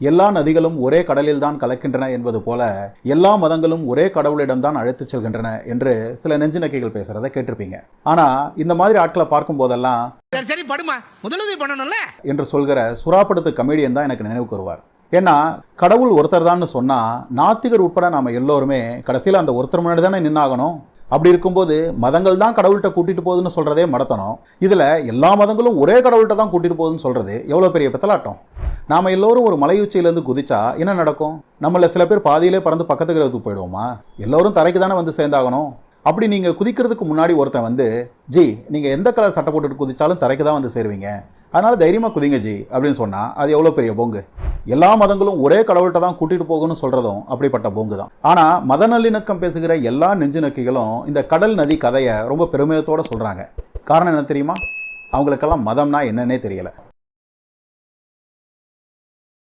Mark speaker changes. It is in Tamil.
Speaker 1: எல்லா நதிகளும் ஒரே கடலில் தான் கலக்கின்றன என்பது போல எல்லா மதங்களும் ஒரே கடவுளிடம் தான் அழைத்துச் செல்கின்றன என்று சில நெஞ்சினக்கைகள் பேசுறதை கேட்டிருப்பீங்க. ஆனா இந்த மாதிரி ஆட்களை பார்க்கும் போதெல்லாம்
Speaker 2: சரி படுமா. முதலுதவி பண்ணணும்ல?
Speaker 1: என்று சொல்கிற சுறாப்படுத்து கமெடியன் தான் எனக்கு நினைவுக்கு வருவார். ஏன்னா கடவுள் ஒருத்தர் தான் சொன்னா நாத்திகர் உட்பட நாம எல்லோருமே கடைசியில் அந்த ஒருத்தர் முன்னாடி தானே நின்னாகணும். அப்படி இருக்கும்போது மதங்கள் தான் கடவுள்கிட்ட கூட்டிட்டு போகுதுன்னு சொல்றதே மடத்தனம். இதுல எல்லா மதங்களும் ஒரே கடவுள்கிட்ட தான் கூட்டிட்டு போகுதுன்னு சொல்றது எவ்வளவு பெரிய பித்தலாட்டம்? நாம் எல்லோரும் ஒரு மலை உச்சியிலேருந்து குதிச்சா என்ன நடக்கும்? நம்மள சில பேர் பாதியிலே பறந்து பக்கத்து கிரகத்துக்கு போயிடுவோமா? எல்லோரும் தரைக்கு தானே வந்து சேர்ந்தாகணும். அப்படி நீங்கள் குதிக்கிறதுக்கு முன்னாடி ஒருத்தன் வந்து ஜி நீங்கள் எந்த கலர் சட்டை போட்டுட்டு குதித்தாலும் தரைக்கு தான் வந்து சேருவீங்க. அதனால் தைரியமாக குதிங்க ஜி அப்படின்னு சொன்னால் அது எவ்வளோ பெரிய போங்கு? எல்லா மதங்களும் ஒரே கடவுள்கிட்ட தான் கூட்டிகிட்டு போகணும்னு சொல்கிறதும் அப்படிப்பட்ட போங்கு தான். ஆனால் மத நல்லிணக்கம் பேசுகிற எல்லா நெஞ்சு நக்கிகளும் இந்த கடல் நதி கதையை ரொம்ப பெருமையத்தோடு சொல்கிறாங்க காரணம் என்ன தெரியுமா? அவங்களுக்கெல்லாம் மதம்னா என்னன்னே தெரியலை.